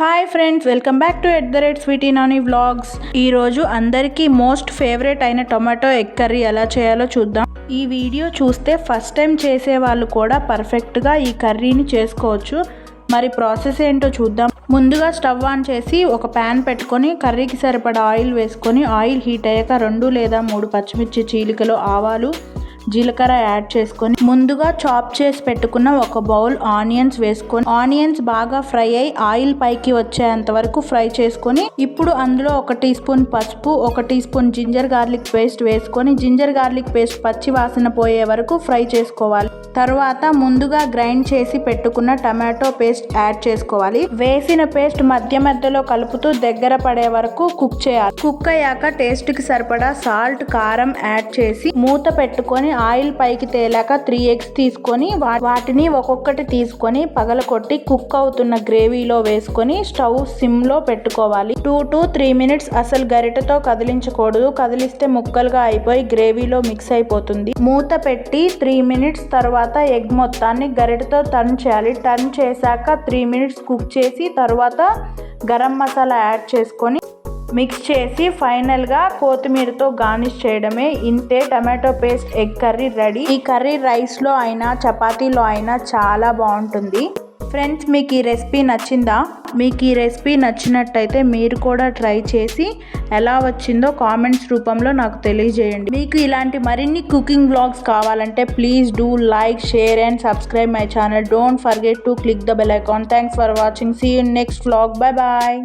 Hi friends welcome back to at the rate Sweety Nani vlogs ఈరోజు అందరికీ most favourite అయిన tomato egg curry ఎలా చేయాలో చూద్దాం. ఈ వీడియో చూస్తే ఫస్ట్ టైం చేసే వాళ్ళు కూడా పర్ఫెక్ట్గా ఈ కర్రీని చేసుకోవచ్చు. మరి ప్రాసెస్ ఏంటో చూద్దాం. ముందుగా స్టవ్ ఆన్ చేసి ఒక ప్యాన్ పెట్టుకొని కర్రీకి సరిపడా ఆయిల్ వేసుకొని ఆయిల్ హీట్ అయ్యాక రెండు లేదా మూడు పచ్చిమిర్చి చీలికలు ఆవాలు జీలకర్ర యాడ్ చేసుకొని ముందుగా చాప్ చేసి పెట్టుకున్న ఒక బౌల్ ఆనియన్స్ వేసుకొని ఆనియన్స్ బాగా ఫ్రై అయి ఆయిల్ పైకి వచ్చేంత వరకు ఫ్రై చేసుకొని ఇప్పుడు అందులో ఒక టీ స్పూన్ పసుపు ఒక teaspoon ginger garlic paste వేసుకొని జింజర్ గార్లిక్ పేస్ట్ పచ్చి వాసన పోయే వరకు ఫ్రై చేసుకోవాలి. తర్వాత ముందుగా గ్రైండ్ చేసి పెట్టుకున్న టమాటో పేస్ట్ యాడ్ చేసుకోవాలి. వేసిన పేస్ట్ మధ్య మధ్యలో కలుపుతూ దగ్గర పడే వరకు కుక్ చేయాలి. కుక్ అయ్యాక టేస్ట్కి సరిపడా సాల్ట్ కారం యాడ్ చేసి మూత పెట్టుకొని ఆయిల్ పైకి తేలాక త్రీ ఎగ్స్ తీసుకొని వాటిని ఒక్కొక్కటి తీసుకొని పగలకొట్టి కుక్ అవుతున్న గ్రేవీలో వేసుకొని స్టవ్ సిమ్లో పెట్టుకోవాలి. టూ టు త్రీ మినిట్స్ అసలు గరిటతో కదిలించకూడదు. కదిలిస్తే ముక్కలుగా అయిపోయి గ్రేవీలో మిక్స్ అయిపోతుంది. మూత పెట్టి త్రీ మినిట్స్ తర్వాత తర్వాత ఎగ్ మొత్తాన్ని గరిటతో టర్న్ చేయాలి. టర్న్ చేశాక త్రీ మినిట్స్ కుక్ చేసి తర్వాత గరం మసాలా యాడ్ చేసుకొని మిక్స్ చేసి ఫైనల్గా కొత్తిమీరతో గార్నిష్ చేయడమే. ఇంతే tomato paste egg curry ready. ఈ కర్రీ రైస్లో అయినా చపాతీలో అయినా చాలా బాగుంటుంది. ఫ్రెండ్స్ మీకు ఈ రెసిపీ నచ్చిందా? మీకు ఈ రెసిపీ నచ్చినట్టయితే మీరు కూడా ట్రై చేసి ఎలా వచ్చిందో కామెంట్స్ రూపంలో నాకు తెలియజేయండి. మీకు ఇలాంటి మరిన్ని కుకింగ్ బ్లాగ్స్ కావాలంటే please do like share and subscribe my channel. Don't forget to click the bell icon. Thanks for watching. See you next blog bye bye.